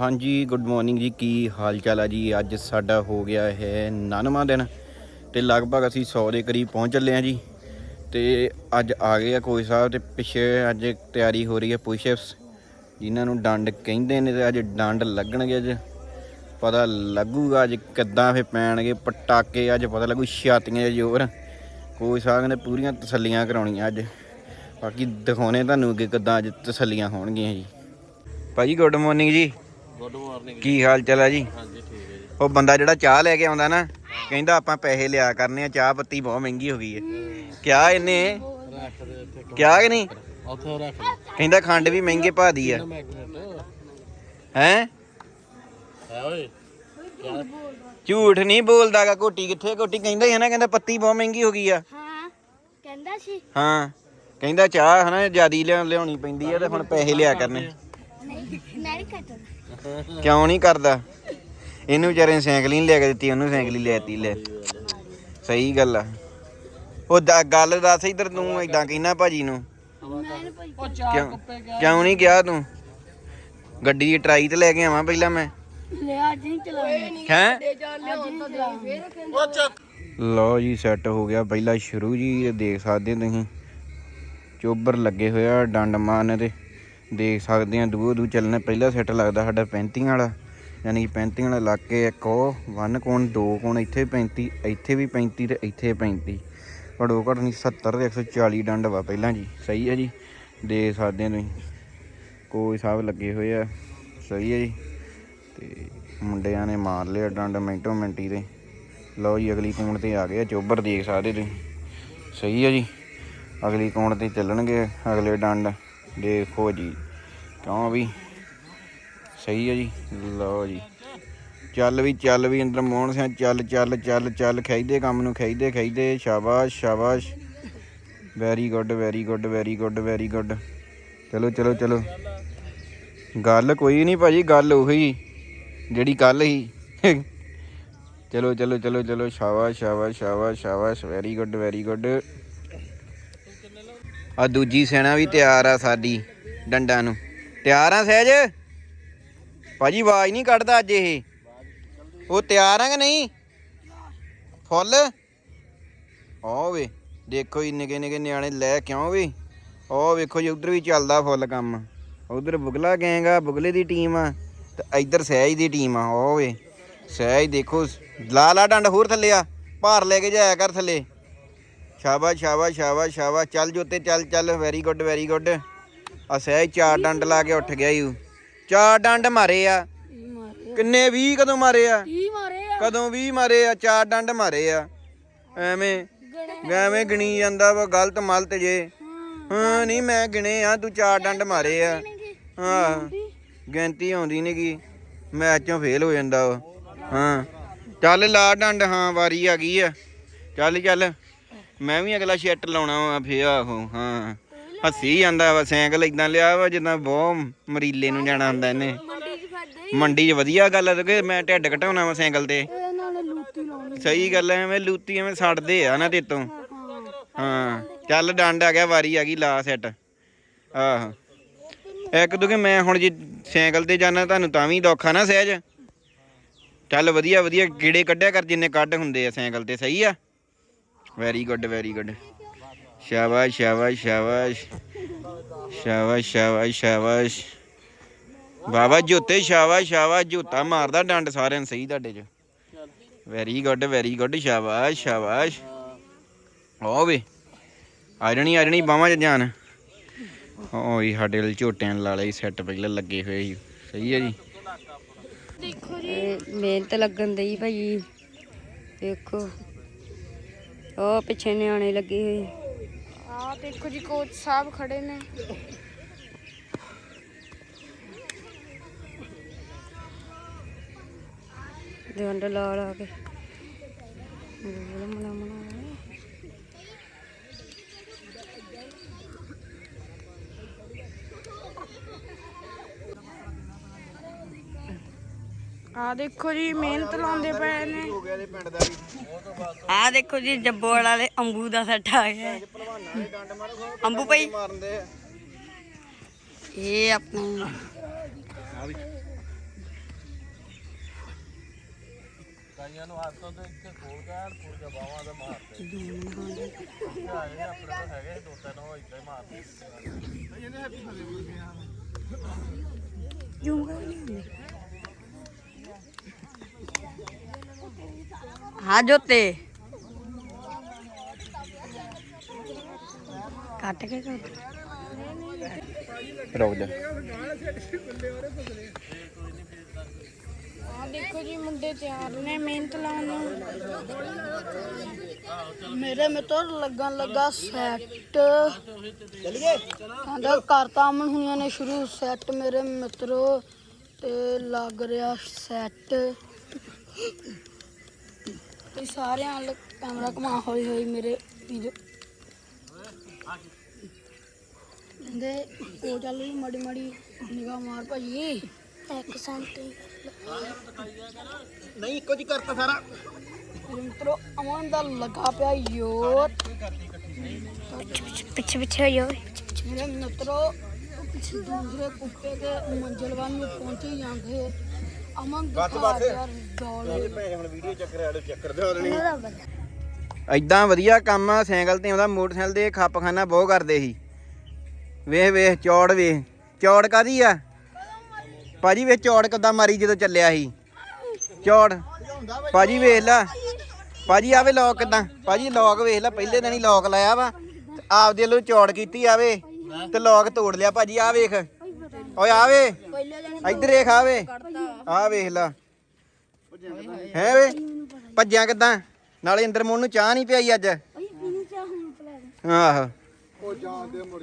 ਹਾਂਜੀ good morning ਜੀ। ਕੀ ਹਾਲ ਚਾਲ ਆ ਜੀ? ਅੱਜ ਸਾਡਾ ਹੋ ਗਿਆ ਹੈ 99ਵਾਂ ਦਿਨ ਤੇ ਲਗਭਗ ਅਸੀਂ 100 ਦੇ ਕਰੀਬ ਪਹੁੰਚ ਚੱਲੇ ਆ ਜੀ। ਤੇ ਅੱਜ ਆ ਗਏ ਆ ਕੋਈ ਸਾਹਿਬ ਤੇ ਪਿੱਛੇ ਅੱਜ ਤਿਆਰੀ ਹੋ ਰਹੀ ਹੈ ਪੁਸ਼ਅਪਸ, ਜਿਨ੍ਹਾਂ ਨੂੰ ਡੰਡ ਕਹਿੰਦੇ ਨੇ ਤੇ ਅੱਜ ਡੰਡ ਲੱਗਣਗੇ ਅੱਜ। ਪਤਾ ਲੱਗੂਗਾ ਅੱਜ ਕਿੱਦਾਂ ਫੇ ਪੈਣਗੇ, ਪਟਾਕੇ ਅੱਜ ਪਤਾ ਲੱਗੂ, ਛਾਤੀਆਂ 'ਚ ਜ਼ੋਰ। ਕੋਈ ਸਾਹਿਬ ਨੇ ਪੂਰੀਆਂ ਤਸੱਲੀਆਂ ਕਰਾਉਣੀਆਂ ਅੱਜ। ਬਾਕੀ ਦਿਖਾਉਣੇ ਤੁਹਾਨੂੰ ਅੱਗੇ ਕਿੱਦਾਂ ਅੱਜ ਤਸੱਲੀਆਂ ਹੋਣਗੀਆਂ ਜੀ। ਭਾਜੀ ਗੁੱਡ ਮਾਰਨਿੰਗ ਜੀ। ਗੁੱਡ ਮਾਰਨਿੰਗ ਕੀ ਹਾਲ ਚਾਲ ਹੈ ਜੀ? ਹਾਂਜੀ ਠੀਕ ਹੈ ਜੀ। ਉਹ ਬੰਦਾ ਜਿਹੜਾ ਚਾਹ ਲੈ ਕੇ ਆਉਂਦਾ ਨਾ ਕਹਿੰਦਾ ਆਪਾਂ ਪੈਸੇ ਲਿਆ ਕਰਨੇ ਆ ਚਾਹ ਪੱਤੀ ਬਹੁਤ ਮਹਿੰਗੀ ਹੋ ਗਈ ਹੈ। ਕਿਆ ਇਹਨੇ? ਰੱਖ ਦੇ ਇੱਥੇ ਕਿਆ ਕਿ ਨਹੀਂ? ਉੱਥੇ ਰੱਖ ਕਹਿੰਦਾ ਖੰਡ ਵੀ ਮਹਿੰਗੇ ਭਾਦੀ ਆ। ਮੈਗਨੇਟ ਹੈ? ਹੈ ਓਏ। ਕਿਆ? ਝੂਠ ਨਹੀਂ ਬੋਲਦਾਗਾ ਕੋਟੀ ਕਿੱਥੇ ਕੋਟੀ? ਕਹਿੰਦਾ ਹੀ ਹੈ ਨਾ ਕਹਿੰਦਾ ਪੱਤੀ ਬਹੁਤ ਮਹਿੰਗੀ ਹੋ ਗਈ ਆ। ਹਾਂ ਕਹਿੰਦਾ ਸੀ। ਹਾਂ ਕਹਿੰਦਾ ਚਾਹ ਹਨਾ ਜਿਆਦੀ ਲਿਆ ਲਿਆਉਣੀ ਪੈਂਦੀ ਆ ਤੇ ਹੁਣ ਪੈਸੇ ਲਿਆ ਕਰਨੇ। ਨਹੀਂ ਮੈਂ ਨਹੀਂ ਕੱਟਦਾ ਕਿਉਂ ਨਹੀਂ ਕਰਦਾ? ਇਹਨੂੰ ਵਿਚਾਰੇ ਨੇ ਸਾਈਕਲ ਹੀ ਨੀ ਲੈ ਕੇ ਦਿੱਤੀ ਉਹਨੂੰ ਸਾਈਕਲ ਹੀ ਲੈਤੀ ਲੈ। ਸਹੀ ਗੱਲ ਆ। ਉਹ ਦ- ਗੱਲ ਦੱਸ ਇੱਧਰ ਤੂੰ ਏਦਾਂ ਕਹਿਣਾ ਭਾਜੀ ਨੂੰ। ਉਹ ਚਾਰ ਕਿਉਂ ਕੁੱਪੇ ਗਿਆ ਕਿਉਂ ਨਹੀਂ ਕਿਹਾ ਤੂੰ? ਗੱਡੀ ਦੀ ਟਰਾਈ ਤੇ ਲੈ ਕੇ ਆਵਾਂ ਪਹਿਲਾਂ ਮੈਂ। ਲਿਆ ਅੱਜ ਨਹੀਂ ਚਲਾਉਣੀ। ਹੈ? ਉਹ ਚੱਕ ਲਓ ਜੀ ਸੈੱਟ ਹੋ ਗਿਆ ਪਹਿਲਾ ਸ਼ੁਰੂ ਜੀ ਇਹ ਦੇਖ ਸਕਦੇ ਹੋ ਤੁਸੀਂ। ਚੋਬਰ ਲੱਗੇ ਹੋਇਆ ਡੰਡ ਮਾਰਨ ਤੇ ਦੇਖ ਸਕਦੇ ਆ ਦੂਰ ਦੂ ਚੱਲਣਾ, ਪਹਿਲਾ ਸੈੱਟ ਲੱਗਦਾ ਸਾਡਾ 35 ਵਾਲਾ, ਯਾਨੀ ਕਿ 35 ਵਾਲਾ ਲੱਗ ਕੇ ਇੱਕ ਉਹ ਵਨ ਕੋਣ, ਦੋ ਕੋਣ, ਇੱਥੇ 35 ਇੱਥੇ ਵੀ 35 ਤੇ ਇੱਥੇ 35 ਘੜੋ ਘੜ ਨਹੀਂ 70 ਤੇ 140 ਡੰਡ ਵਾ ਪਹਿਲਾਂ ਜੀ। ਸਹੀ ਹੈ ਜੀ। ਦੇਖ ਸਕਦੇ ਹੋ ਤੁਸੀਂ। ਕੋਈ ਸਾਹਿਬ ਲੱਗੇ ਹੋਏ ਆ। ਸਹੀ ਹੈ ਜੀ। ਤੇ ਮੁੰਡਿਆਂ ਨੇ ਮਾਰ ਲਿਆ ਡੰਡ ਮਿੰਟੋ ਮਿੰਟੀ ਦੇ ਲਓ ਜੀ, ਅਗਲੀ ਕੋਣ ਤੇ ਆ ਗਏ ਆ। ਚੋਬਰ ਦੇਖ ਸਕਦੇ ਤੁਸੀਂ। ਸਹੀ ਹੈ ਜੀ। ਅਗਲੀ ਕੋਣ ਤੇ ਚੱਲਣਗੇ ਅਗਲੇ ਡੰਡ ਦੇਖੋ ਜੀ, ਕਿਉਂ ਵੀ? ਸਹੀ ਹੈ ਜੀ, ਲਓ ਜੀ। ਚੱਲ ਵੀ ਚੱਲ ਵੀ ਅੰਦਰ ਮੋਹਨ ਸਿੰਘ ਚੱਲ ਚੱਲ ਚੱਲ ਚੱਲ ਖੈਦੇ ਕੰਮ ਨੂੰ ਖੈਦੇ ਖੈਦੇ ਸ਼ਾਬਾਸ਼ ਸ਼ਾਬਾਸ਼। Very good very good very good very good ਚਲੋ ਚਲੋ ਚਲੋ। ਗੱਲ ਕੋਈ ਨਹੀਂ ਭਾਜੀ, ਗੱਲ ਉਹੀ, ਜਿਹੜੀ ਕੱਲ ਹੀ। ਚਲੋ ਚਲੋ ਚਲੋ ਚਲੋ, ਸ਼ਾਬਾਸ਼ ਸ਼ਾਬਾਸ਼ ਸ਼ਾਬਾਸ਼ ਸ਼ਾਬਾਸ਼। ਵੈਰੀ ਗੁੱਡ ਵੈਰੀ ਗੁੱਡ ਆ ਦੂਜੀ ਸੈਣਾ ਵੀ ਤਿਆਰ ਆ ਸਾਡੀ ਡੰਡਾਂ ਨੂੰ। ਤਿਆਰ ਆ ਸਹਿਜ? ਭਾਜੀ ਆਵਾਜ਼ ਨਹੀਂ ਕੱਢਦਾ ਅੱਜ ਇਹ। ਉਹ ਤਿਆਰ ਆ ਕਿ ਨਹੀਂ? ਫੁੱਲ? ਆ ਵੇ, ਦੇਖੋ ਜੀ ਨਿੱਕੇ ਨਿੱਕੇ ਨਿਆਣੇ ਲੈ ਕਿਉਂ ਵੇ? ਉਹ ਵੇਖੋ ਜੀ, ਉਧਰ ਵੀ ਚੱਲਦਾ ਫੁੱਲ ਕੰਮ। ਉਧਰ ਬੁਗਲਾ ਗੈਂਗ ਆ, ਬੁਗਲੇ ਦੀ ਟੀਮ ਆ ਤੇ ਇੱਧਰ ਸਹਿਜ ਦੀ ਟੀਮ ਆ ਉਹ ਵੇ। ਸਹਿਜ ਦੇਖੋ ਲਾ ਲਾ ਡੰਡ ਹੋਰ ਥੱਲੇ ਆ, ਭਾਰ ਲੈ ਕੇ ਜਾਇਆ ਕਰ ਥੱਲੇ। ਸ਼ਾਬਾਸ਼ ਸ਼ਾਬਾਸ਼ ਸ਼ਾਬਾਸ਼ ਸ਼ਾਬਾਸ਼। ਚੱਲ ਜੋਤੇ ਚੱਲ ਚੱਲ। ਵੈਰੀ ਗੁੱਡ ਵੈਰੀ ਗੁੱਡ ਆ ਸਹਿਜ ਚਾਰ ਡੰਡ ਲਾ ਕੇ ਉੱਠ ਗਿਆ ਯੂ ਚਾਰ ਡੰਡ ਮਾਰੇ ਆ। ਕੀ ਕਿੰਨੇ 20 ਕਦੋਂ ਮਾਰੇ ਆ? ਕੀ ਮਾਰੇ ਆ? ਕਦੋਂ 20 ਮਾਰੇ ਆ? ਚਾਰ ਡੰਡ ਮਾਰੇ ਆ। ਐਵੇਂ ਐਵੇਂ ਗਿਣੀ ਜਾਂਦਾ ਵਾ ਗਲਤ ਮਲਤ ਜੇ। ਹਾਂ ਨਹੀਂ ਮੈਂ ਗਿਣੇ ਆ ਤੂੰ ਚਾਰ ਡੰਡ ਮਾਰੇ ਆ। ਹਾਂ ਗਿਣਤੀ ਆਉਂਦੀ ਨੀ ਗੀ। ਮੈਚ ਚੋਂ ਫੇਲ ਹੋ ਜਾਂਦਾ ਵਾ ਹਾਂ। ਚੱਲ ਲਾ ਡੰਡ ਹਾਂ ਵਾਰੀ ਆ ਗਈ ਆ। ਚੱਲ ਚੱਲ। ਮੈਂ ਵੀ ਅਗਲਾ ਸ਼ੈਟ ਲਾਉਣਾ ਵਾ, ਫੇਰ ਆਹੋ, ਹਾਂ। ਹੱਸੀ ਜਾਂਦਾ ਵਾ, ਸਾਈਕਲ ਇਦਾਂ ਲਿਆ ਵਾ, ਜਿੱਦਾਂ ਬਹੁਤ ਮਰੀਲੇ ਨੂੰ ਜਾਣਾ ਹੁੰਦਾ ਇਹਨੇ। ਮੰਡੀ ਚ ਵਧੀਆ ਗੱਲ ਆ ਕਿ ਮੈਂ ਢਿੱਡ ਘਟਾਉਣਾ ਵਾ ਸਾਈਕਲ ਤੇ। ਸਹੀ ਗੱਲ ਐ ਐਵੇਂ ਲੂਤੀ ਐਵੇਂ ਸੜਦੇ ਆ ਨਾ ਤੇ ਹਾਂ, ਚੱਲ ਡੰਡ ਆ ਗਿਆ, ਵਾਰੀ ਆ ਗਈ, ਲਾ ਸੈੱਟ ਆਹੋ। ਇੱਕ ਦੂਗੇ ਮੈਂ ਹੁਣ ਜੇ ਸਾਈਕਲ ਤੇ ਜਾਣਾ, ਤੁਹਾਨੂੰ ਤਾਂ ਵੀ ਦੁੱਖ ਨਾ ਸਹਿਜ। ਚੱਲ ਵਧੀਆ ਵਧੀਆ ਕੀੜੇ ਕੱਢਿਆ ਕਰ, ਜਿੰਨੇ ਕੱਢ ਹੁੰਦੇ ਆ ਸਾਈਕਲ ਤੇ, ਸਹੀ ਆ? ਵੈਰੀ ਗੁੱਡ ਵੈਰੀ ਗੁੱਡ ਸ਼ਾਬਾਸ਼ ਸ਼ਾਬਾਸ਼ ਸ਼ਾਬਾਸ਼ ਸ਼ਾਬਾਸ਼ ਸ਼ਾਬਾਸ਼ ਸ਼ਾਬਾਸ਼ ਬਾਬਾ ਜੋਤੇ ਸ਼ਾਬਾਸ਼ ਸ਼ਾਬਾਸ਼ ਜੋਤਾ ਮਾਰਦਾ ਡੰਡ ਸਾਰਿਆਂ ਨੂੰ ਸਹੀ ਤੁਹਾਡੇ ਚ। ਵੈਰੀ ਗੁੱਡ ਵੈਰੀ ਗੁੱਡ ਸ਼ਾਬਾਸ਼ ਸ਼ਾਬਾਸ਼ ਓਵੇ ਆ ਜਣੀ ਆ ਬਾਵਾਂ ਚ ਜਾਨ ਓਏ, ਸਾਡੇ ਲਈ ਝੋਟਿਆਂ ਲਾ ਲਈ ਸੈੱਟ ਪਹਿਲਾਂ ਲੱਗੇ ਹੋਏ ਸੀ। ਸਹੀ ਹੈ ਜੀ। ਇਹ ਮਿਹਨਤ ਲੱਗਣ ਦਈ ਭਾਈ। ਦੇਖੋ। ਉਹ ਪਿੱਛੇ ਨਿਆਣੇ ਲੱਗੇ ਹੋਏ। ਆ ਦੇਖੋ ਜੀ ਕੋਚ ਸਾਹਿਬ ਖੜੇ ਨੇ। ਦੰਡ ਲਾ ਲਾ ਕੇ। ਮਲਾ ਮਲਾ ਮਲਾ ਆ। ਦੇਖੋ ਜੀ ਮਿਹਨਤ ਲਾਉਂਦੇ ਪਏ ਨੇ। ਹੋ ਗਿਆ ਦੇ ਪਿੰਡ ਦਾ ਵੀ। ਆ ਦੇਖੋ ਜੀ ਜੱਬੋੜ ਵਾਲੇ ਅੰਬੂ ਦਾ ਸੱਟਾ ਆ ਗਿਆ। ਅੰਬੂ ਭਾਈ। ਇਹ ਆਪਣਾ ਕਈਆਂ ਨੂੰ ਹੱਥੋਂ ਤੇ ਇੱਥੇ ਖੋਲ ਕੇ ਆਣ ਪੂਰ ਕੇ ਬਾਹਾਂ ਦਾ ਮਾਰਦੇ ਆਏ ਆਪਣੇ ਕੋਲ ਹੈਗੇ ਦੋ ਤਿੰਨ ਉਹ ਇੱਦਾਂ ਹੀ ਮਾਰਦੇ। ਇਹਨੇ ਹੈਪੀ ਫਸੇ ਬੁਰ ਗਿਆ ਜੂੰਗਾ ਨਹੀਂ ਹਾਂ ਜੋਤੇ। ਕੱਟ ਕੇ ਕੱਟ। ਰੁਕ ਜਾ। ਆ ਦੇਖੋ ਜੀ ਮੁੰਡੇ ਤਿਆਰ ਨੇ ਮਿਹਨਤ ਲਾਉਣ ਨੂੰ। ਮੇਰੇ ਮਿੱਤਰ ਲੱਗਣ ਲੱਗਾ ਸੈੱਟ। ਚਲੀਏ। ਕਹਿੰਦਾ ਕਰਤਾ ਅਮਨ ਹੁਣੀਆਂ ਨੇ ਸ਼ੁਰੂ ਸੈੱਟ ਮੇਰੇ ਮਿੱਤਰੋ ਤੇ ਲੱਗ ਰਿਹਾ ਸੈੱਟ। ਤੇ ਸਾਰਿਆਂ ਵੱਲ ਕੈਮਰਾ ਘੁਮਾ ਹੌਲੀ ਹੌਲੀ ਮੇਰੇ ਵੀਡੀਓ ਕਹਿੰਦੇ ਉਹ ਚੱਲ ਰਹੀ ਮੜੀ ਮੜੀ ਨਿਗਾਹ ਮਾਰ ਭਾਜੀ ਇੱਕ ਸੈਂਟੀ ਨਹੀਂ ਇੱਕੋ ਜੀ ਕਰਤਾ ਸਾਰਾ। ਮਿੱਤਰੋ ਅਮਨ ਦਾ ਲੱਗਾ ਪਿਆ ਯੋਰ। ਪਿੱਛੇ ਪਿੱਛੇ ਹੋ ਜਾਓ ਮੇਰੇ ਮਿੱਤਰੋ ਦੂਸਰੇ ਕੁੱਤੇ ਦੇ ਮੰਜ਼ਿਲ ਵੱਲ ਨੂੰ ਪਹੁੰਚੇ ਜਾਂਦੇ। ਅਮਨ ਦਿਖਾ ਯਾਰ ਡੋਲੇ। ਹੁਣ ਵੀਡੀਓ ਚੱਕਰ ਆੜੋ ਚੱਕਰ ਦੇ ਹੋਣੀ। ਐਦਾਂ ਵਧੀਆ ਕੰਮ ਆ ਸਾਈਕਲ ਤੇ ਆਉਂਦਾ ਮੋਟਰਸਾਈਕਲ ਤੇ ਖੱਪਖਾਨਾ ਬਹੁਤ ਕਰਦੇ ਸੀ। ਵੇਖ ਵੇਖ ਚੌੜ ਵੇਖ। ਚੌੜ ਕਾਦੀ ਆ? ਭਾਜੀ ਵੇਖ ਚੌੜ ਕਿੱਦਾਂ ਮਾਰੀ ਜਦੋਂ ਚੱਲਿਆ ਸੀ। ਚੌੜ। ਭਾਜੀ ਵੇਖ ਲਾ। ਭਾਜੀ ਆਵੇ ਲੋਕ ਕਿੱਦਾਂ? ਭਾਜੀ ਲੋਕ ਵੇਖ ਲਾ ਪਹਿਲੇ ਦਿਨ ਹੀ ਲੋਕ ਲਾਇਆ ਵਾ। ਆਪਦੇ ਵੱਲੋਂ ਚੌੜ ਕੀਤੀ ਆਵੇ। ਤੇ ਲੋਕ ਤੋੜ ਲਿਆ। ਭਾਜੀ ਆ ਵੇਖ। ਓਏ ਆ ਵੇ। ਇੱਧਰ ਦੇਖ ਆ ਵੇ। ਆ ਵੇਖ ਲਾ। ਹੈ ਵੇ। ਭੱਜਿਆ ਕਿਦਾਂ? ਨਾਲੇ ਅੰਦਰ ਮੋਨ ਨੂੰ ਚਾਹ ਨਹੀਂ ਪਿਆਈ ਅੱਜ। ਆਹੋ। ਉਹ ਜਾਣ ਦੇ ਮੁੜ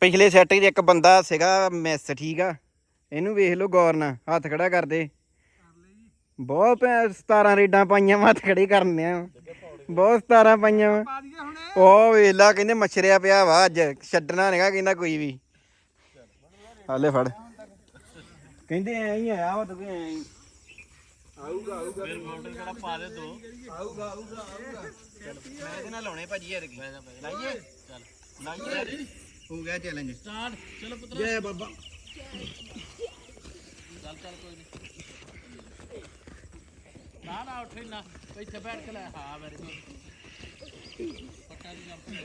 ਪਿਛਲੇ ਸੈੱਟ 'ਚ ਇੱਕ ਬੰਦਾ ਸੀਗਾ ਮਿਸ ਠੀਕ ਆ। ਇਹਨੂੰ ਵੇਖ ਲਓ ਗੌਰ ਨਾਲ, ਹੱਥ ਖੜਾ ਕਰਦੇ। ਬਹੁਤ ਭੈ- 17 ਰੇਡਾਂ ਪਾਈਆਂ ਵਾ, ਹੱਥ ਖੜੇ ਕਰਨੇ ਆ ਬਹੁਤ 17 ਪਾਈਆਂ ਵਾ। ਉਹ ਵੇਖਲਾ ਕਹਿੰਦੇ ਮਛਰਿਆ ਪਿਆ ਵਾ ਅੱਜ, ਛੱਡਣਾ ਨਹੀਂਗਾ ਕਹਿੰਦਾ ਕੋਈ ਵੀ। ਹਾਲੇ ਫੜ। ਕਹਿੰਦੇ ਐ ਹੀ ਆਇਆ ਵਾ, ਤੂੰ ਐ ਹੀ। ਫਿਰ ਮੋਟਰ ਕਿਹੜਾ ਪਾ ਦੇ ਦੋ। ਆਊਗਾ ਆਊਗਾ ਆਊਗਾ। ਮੈਂ ਇਹਦੇ ਨਾਲ ਲਾਉਣੇ ਭਾਜੀ ਯਾਰ ਕੀ। ਲਾਈਏ? ਚੱਲ। ਲਾਈਏ। ਹੋ ਗਿਆ ਚੈਲੰਜ ਸਟਾਰਟ ਚਲੋ ਪੁੱਤਰ। ਜੈ ਬਾਬਾ। ਚੱਲ ਚੱਲ ਕੋਈ ਨਹੀਂ। ਨਾ ਨਾ ਉੱਠ ਨਾ ਇੱਥੇ ਬੈਠ ਕੇ ਲੈ। ਹਾਂ ਗੁੱਡ ਪੱਟਾ ਦੀ ਜੰਪ ਲੈ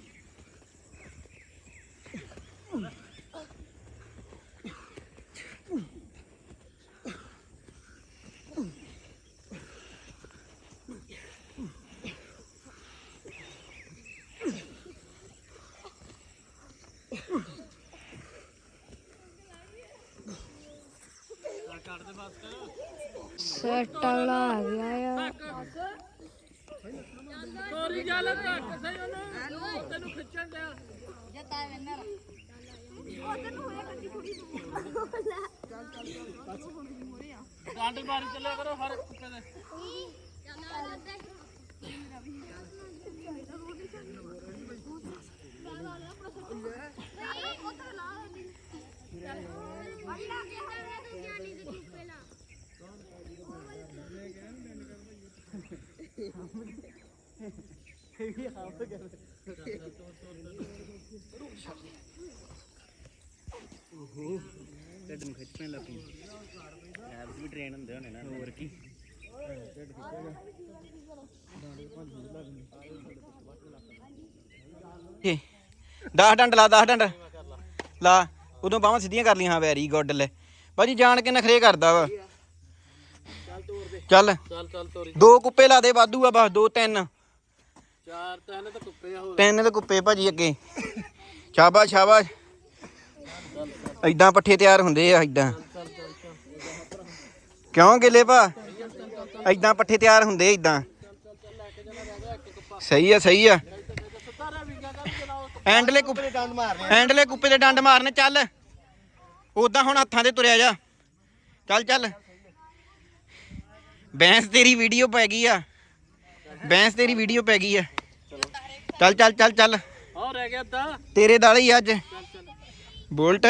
ਸੈਟ ਵਾਲਾ ਆ ਗਿਆ ਆ। ਸੋਰੀ ਗੱਲ ਘੱਟ ਸਹੀ ਉਹਨੂੰ? ਤੈਨੂੰ ਖਿੱਚਣ ਦਿਆ। ਜਤਾ ਵੇਨਾ ਉਧਰ ਨੂੰ ਹੋਇਆ ਕੱਟੀ ਥੋੜੀ ਦੂਰ ਚੱਲ ਚੱਲ ਡਾਂਡਲ ਮਾਰੀ ਚੱਲਿਆ ਕਰੋ ਹਰ ਕੁੱਤੇ ਦੇ। ਨਹੀਂ ਉਧਰ ਲਾ ਦੇ ਚੱਲ ਮਾਰੀ ਲਾ ਕੇ ਹਰੇ ਦੁਨੀਆ ਨਹੀਂ ਦਿੱਤੀ ਢਿੱਡ ਨੂੰ ਖਿੱਚਣ ਲੱਗੀ ਐਬਸ ਵੀ ਟ੍ਰੇਨ ਹੁੰਦੇ ਹੋਣੇ ਨਾ ਹੋਰ ਕੀ ਜੀ 10 ਡੰਡ ਲਾ 10 ਡੰਡ। ਲਾ, ਉਦੋਂ ਬਾਹਾਂ ਸਿੱਧੀਆਂ ਕਰ ਲੀਆਂ ਹਾਂ ਵੈਰੀ ਗੁੱਡ ਲੈ। ਭਾਜੀ, ਜਾਣ ਕੇ ਨਖਰੇ ਕਰਦਾ ਵਾ। ਚੱਲ। ਚੱਲ ਚੱਲ ਤੋਰੀ। ਦੋ ਕੁੱਪੇ ਲਾ ਦੇ ਵਾਧੂ ਆ ਬਸ ਦੋ ਤਿੰਨ। ਚਾਰ ਤਿੰਨ ਤੇ ਕੁੱਪੇ ਆ ਹੋਰ। ਤਿੰਨ ਤੇ ਕੁੱਪੇ ਭਾਜੀ ਅੱਗੇ। ਸ਼ਾਬਾਸ਼ ਸ਼ਾਬਾਸ਼। ਐਦਾਂ ਪੱਠੇ ਤਿਆਰ ਹੁੰਦੇ ਆ ਐਦਾਂ ਕਿਉਂ ਗਿੱਲੇ ਭਾ? ਐਦਾਂ ਪੱਠੇ ਤਿਆਰ ਹੁੰਦੇ ਐਦਾਂ ਸਹੀ ਆ ਸਹੀ ਆ। ਐਂਡਲੇ ਕੁੱਪੇ ਡੰਡ ਮਾਰਨੇ ਐਂਡਲੇ ਕੁੱਪੇ ਦੇ ਡੰਡ ਮਾਰਨੇ ਚੱਲ। ਉਦਾਂ ਹੁਣ ਹੱਥਾਂ ਤੇ ਤੁਰਿਆ ਜਾ। ਚੱਲ ਚੱਲ। ਬੈਂਸ ਤੇਰੀ ਵੀਡੀਓ ਪੈ ਗਈ ਆ। ਬੈਂਸ ਤੇਰੀ ਵੀਡੀਓ ਪੈ ਗਈ ਆ। ਚੱਲ ਚੱਲ ਚੱਲ ਚੱਲ। ਹੋਰ ਰਹਿ ਗਿਆ ਅੱਧਾ ਤੇਰੇ ਨਾਲ ਹੀ ਅੱਜ। ਬੁਲਟ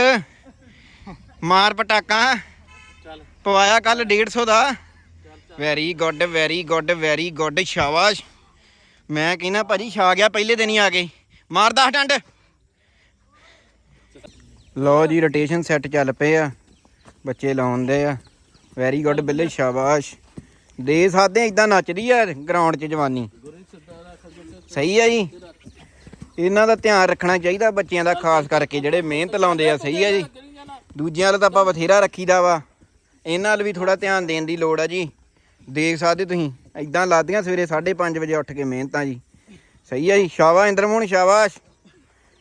ਮਾਰ ਪਟਾਕਾ ਚੱਲ। ਪਵਾਇਆ ਕੱਲ 150 ਦਾ। Very good very good very good ਸ਼ਾਬਾਸ਼। ਮੈਂ ਕਹਿੰਦਾ ਭਾਜੀ ਛਾ ਗਿਆ ਪਹਿਲੇ ਦਿਨ ਹੀ ਆ ਕੇ। ਮਾਰ 10 ਡੰਡ। ਲੋ ਜੀ ਰੋਟੇਸ਼ਨ ਸੈੱਟ ਚੱਲ ਪਏ ਆ। ਬੱਚੇ ਲਾਉਂਦੇ ਆ। ਵੈਰੀ ਗੁੱਡ ਬਿੱਲੇ ਸ਼ਾਬਾਸ਼। ਦੇ ਸਾਦੇ ਇਦਾਂ ਨੱਚਦੀ ਆ ਗਰਾਊਂਡ 'ਚ ਜਵਾਨੀ। ਸਹੀ ਆ ਜੀ। ਇਹਨਾਂ ਦਾ ਧਿਆਨ ਰੱਖਣਾ ਚਾਹੀਦਾ ਬੱਚਿਆਂ ਦਾ, ਖਾਸ ਕਰਕੇ ਜਿਹੜੇ ਮਿਹਨਤ ਲਾਉਂਦੇ ਆ, ਸਹੀ ਆ ਜੀ। ਦੂਜਿਆਂ ਵੱਲ ਤਾਂ ਆਪਾਂ ਬਥੇਰਾ ਰੱਖੀਦਾ ਵਾ। ਇਹਨਾਂ ਵੱਲ ਵੀ ਥੋੜਾ ਧਿਆਨ ਦੇਣ ਦੀ ਲੋੜ ਆ ਜੀ। ਦੇਖ ਸਕਦੇ ਤੁਸੀਂ ਇਦਾਂ ਲਾਦੀਆਂ ਸਵੇਰੇ 5:30 ਵਜੇ ਉੱਠ ਕੇ ਮਿਹਨਤਾਂ ਜੀ। ਸਹੀ ਆ ਜੀ, ਸ਼ਾਬਾਸ਼ ਇੰਦਰਮੋਹਨ, ਸ਼ਾਬਾਸ਼।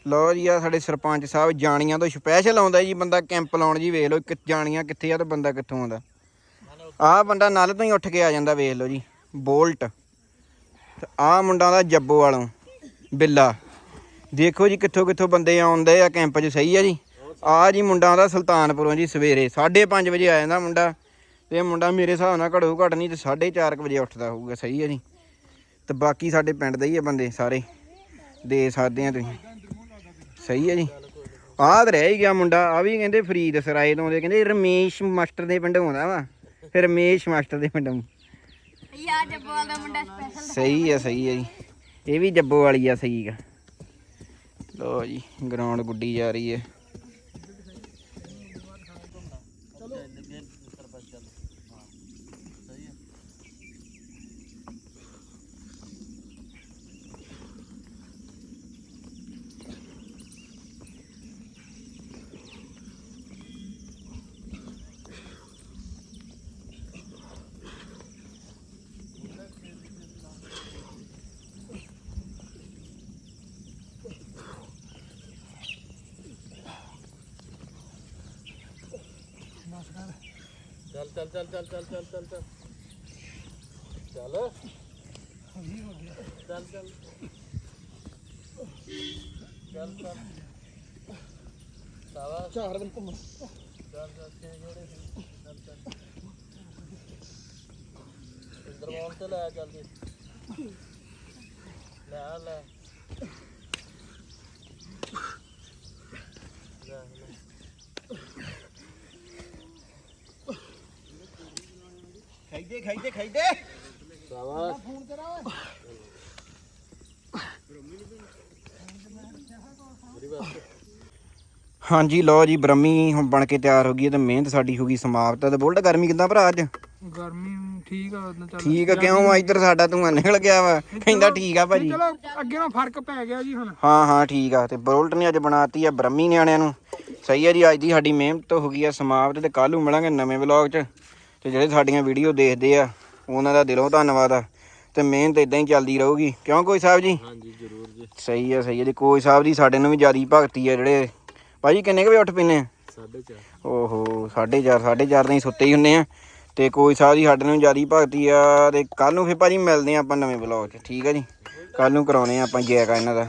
ਲਓ ਜੀ ਆ ਸਾਡੇ ਸਰਪੰਚ ਸਾਹਿਬ ਜਾਣੀਆਂ ਤੋਂ ਸਪੈਸ਼ਲ ਆਉਂਦਾ ਜੀ, ਬੰਦਾ ਕੈਂਪ ਲਾਉਣ ਜੀ ਵੇਖ ਲਓ ਕਿ ਜਾਣੀਆਂ ਕਿੱਥੇ ਆ ਤੇ ਬੰਦਾ ਕਿੱਥੋਂ ਆਉਂਦਾ। ਆਹ ਬੰਦਾ ਨਲ ਤੋਂ ਹੀ ਉੱਠ ਕੇ ਆ ਜਾਂਦਾ, ਵੇਖ ਲਓ ਜੀ। ਬੋਲਟ। ਆਹ ਮੁੰਡਾ ਦਾ ਜੱਬੋ ਵਾਲੋਂ, ਬਿੱਲਾ। ਦੇਖੋ ਜੀ ਕਿੱਥੋਂ ਕਿੱਥੋਂ ਬੰਦੇ ਆਉਂਦੇ ਆ, ਕੈਂਪ 'ਚ ਸਹੀ ਆ ਜੀ। ਆ ਜੀ ਮੁੰਡਾ ਦਾ ਸੁਲਤਾਨਪੁਰੋਂ ਜੀ ਸਵੇਰੇ 5:30 ਵਜੇ ਆ ਜਾਂਦਾ ਮੁੰਡਾ। ਤੇ ਮੁੰਡਾ ਮੇਰੇ ਹਿਸਾਬ ਨਾਲ ਘੜੋ ਘੜ ਨਹੀਂ ਤੇ 4:30 ਵਜੇ ਉੱਠਦਾ ਹੋਊਗਾ, ਸਹੀ ਆ ਜੀ। ਤੇ ਬਾਕੀ ਸਾਡੇ ਪਿੰਡ ਦੇ ਹੀ ਆ ਬੰਦੇ ਸਾਰੇ। ਦੇ ਸਕਦੇ ਆ ਤੁਸੀਂ। ਸਹੀ ਆ ਜੀ। ਆਹ ਤਾਂ ਰਹਿ ਹੀ ਗਿਆ ਮੁੰਡਾ। ਆ ਵੀ ਕਹਿੰਦੇ ਫਰੀਦ ਸਰਾਏ ਤੋਂ ਆਉਂਦੇ, ਕਹਿੰਦੇ ਰਮੇਸ਼ ਮਾਸਟਰ ਦੇ ਪਿੰਡ ਆਉਂਦਾ ਵਾ। ਫਿਰ ਰਮੇਸ਼ ਮਾਸਟਰ ਦੇ ਪਿੰਡੋਂ ਯਾ ਜੱਬੋਵਾਲ ਦਾ ਮੁੰਡਾ ਸਪੈਸ਼ਲ ਸਹੀ ਆ ਸਹੀ ਆ ਜੀ। ਇਹ ਵੀ ਜੱਬੋ ਵਾਲੀ ਆ ਸਹੀ ਆ। ਲੋ ਜੀ ਗਰਾਊਂਡ ਗੁੱਡੀ ਜਾ ਰਹੀ ਹੈ। ਚੱਲ ਚੱਲ ਚੱਲ ਚੱਲ ਚੱਲ ਚੱਲ ਚੱਲ ਚੱਲ। ਚੱਲ। ਚੱਲ ਚੱਲ। ਚੱਲ ਚੱਲ। ਸਾਵਾ ਚਾਰ ਦਿਨ ਘੁੰਮ ਚੱਲ ਚੱਲ ਛੇ ਜੋੜੇ। ਚੱਲ ਚੱਲ। ਇੰਦਰ ਮੋਹਨ ਤੇ ਲੈ ਚੱਲ ਜੀ। ਲੈ ਆ ਲੈ ਲੈ। ਖਾਈਦੇ ਖਾਈਦੇ ਖਾਈਦੇ ਸਾਵਾਸ ਹਾਂਜੀ ਲੋ ਜੀ ਬ੍ਰਹਮੀ ਹੁਣ ਬਣ ਕੇ ਤਿਆਰ ਹੋ ਗਈ ਹੈ ਤੇ ਮਿਹਨਤ ਸਾਡੀ ਹੋ ਗਈ ਸਮਾਪਤ। ਤੇ ਬੁਲਟ ਗਰਮੀ ਕਿਦਾਂ ਭਰਾ ਅੱਜ? ਗਰਮੀ ਠੀਕ ਆ ਉਦੋਂ ਚੱਲ ਠੀਕ ਆ ਕਿਉਂ ਆ? ਇੱਧਰ ਸਾਡਾ ਧੂੰਆਂ ਨਿਕਲ ਗਿਆ ਵਾ। ਕਹਿੰਦਾ ਠੀਕ ਆ ਭਾਜੀ। ਚਲੋ ਅੱਗੇ ਨਾਲ ਫ਼ਰਕ ਪੈ ਗਿਆ ਜੀ ਹੁਣ। ਹਾਂ ਹਾਂ ਠੀਕ ਆ। ਤੇ ਬੁਲਟ ਨੇ ਅੱਜ ਬਣਾਤੀ ਆ ਬ੍ਰਹਮੀ ਨਿਆਣਿਆਂ ਨੂੰ। ਸਹੀ ਆ ਜੀ ਅੱਜ ਦੀ ਸਾਡੀ ਮਿਹਨਤ ਹੋ ਗਈ ਆ ਸਮਾਪਤ ਤੇ ਕੱਲ ਨੂੰ ਮਿਲਾਂਗੇ ਨਵੇਂ ਵਲੌਗ 'ਚ। ਤੇ ਜਿਹੜੇ ਸਾਡੀਆਂ ਵੀਡੀਓ ਦੇਖਦੇ ਆ ਉਹਨਾਂ ਦਾ ਦਿਲੋਂ ਧੰਨਵਾਦ ਆ। ਤੇ ਮਿਹਨਤ ਇਦਾਂ ਹੀ ਚੱਲਦੀ ਰਹੂਗੀ। ਕਿਉਂ ਕੋਈ ਸਾਹਿਬ ਜੀ? ਹਾਂਜੀ ਜ਼ਰੂਰ ਜੀ। ਸਹੀ ਆ ਸਹੀ ਆ। ਜੀ ਕੋਈ ਸਾਹਿਬ ਦੀ ਸਾਡੇ ਨੂੰ ਵੀ ਜਿਆਦੀ ਭਗਤੀ ਆ ਜਿਹੜੇ ਭਾਜੀ ਕਿੰਨੇ ਕੁ ਵਜੇ ਉੱਠ ਪੈਨੇ ਆ? ਸਾਢੇ ਚਾਰ। ਓਹੋ 4:30 4:30 ਤਾਈਂ ਸੁੱਤੇ ਹੀ ਹੁੰਨੇ ਆ। ਤੇ ਕੋਈ ਸਾਹਿਬ ਦੀ ਸਾਡੇ ਨੂੰ ਜਿਆਦੀ ਭਗਤੀ ਆ ਤੇ ਕੱਲ ਨੂੰ ਫੇਰ ਭਾਜੀ ਮਿਲਦੇ ਆ ਆਪਾਂ ਨਵੇਂ ਵਲੌਗ 'ਚ। ਠੀਕ ਆ ਜੀ? ਕੱਲ ਨੂੰ ਕਰਾਉਣੇ ਆ ਆਪਾਂ ਜੈਕਾ ਇਹਨਾਂ ਦਾ।